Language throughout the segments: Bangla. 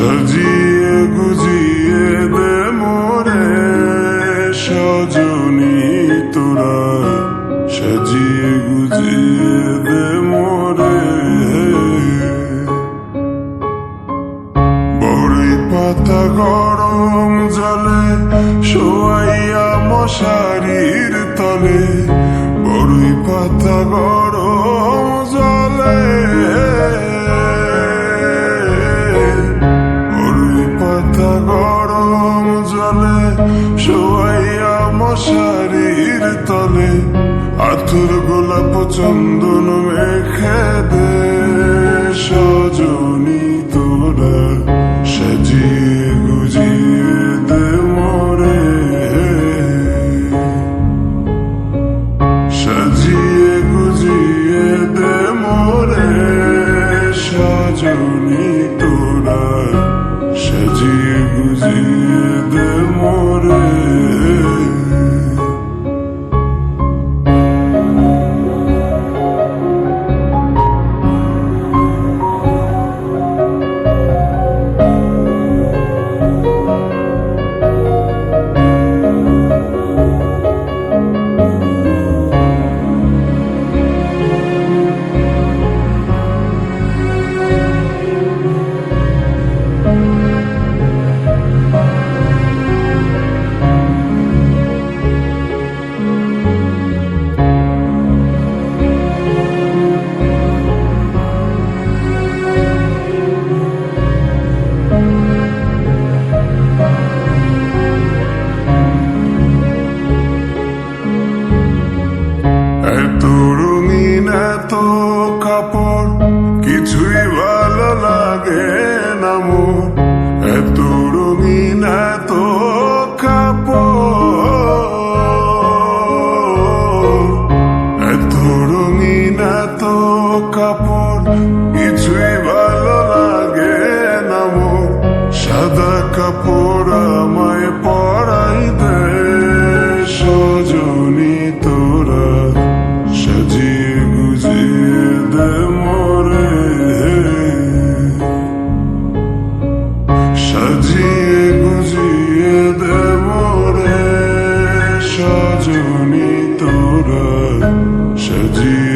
সাজিয়ে গুজিয়ে দে গুজিয়ে দে পাতা গরম জলে শোয়াইয়া মশারির তলে। বড়ই পাতা গরম মশারির তলে আতুর গোলাপ চন্দন মেখে ¡Oh! সজনী তোরা সাজিয়ে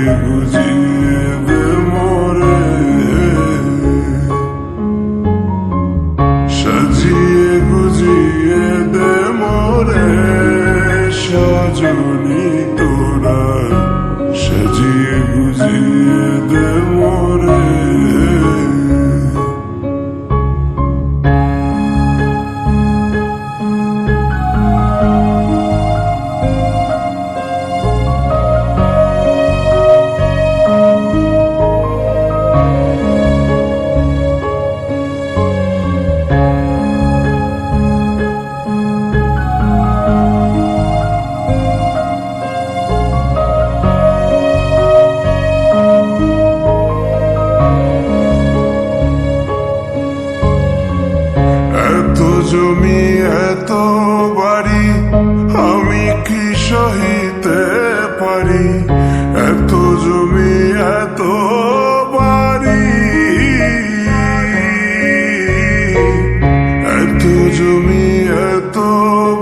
জমি এত বাড়ি, আমি কি সহিতে পারি? এত জমি, এত বাড়ি। এত জমি, এত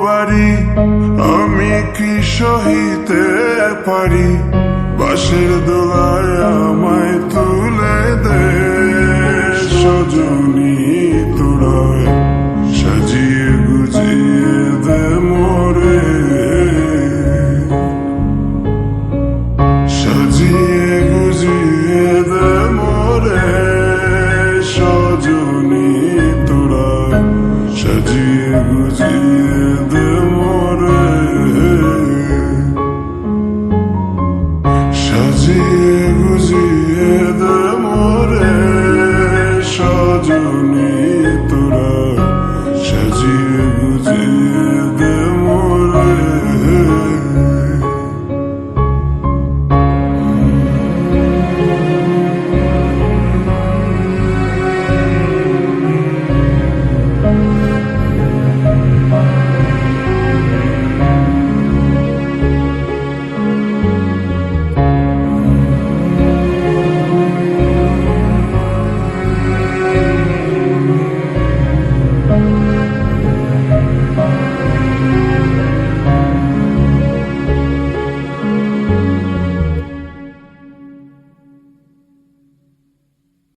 বাড়ি, আমি কি সহিতে পারি? বাসের দোলায় আমায় সাজিয়ে গুজিয়ে দে মরে সজনী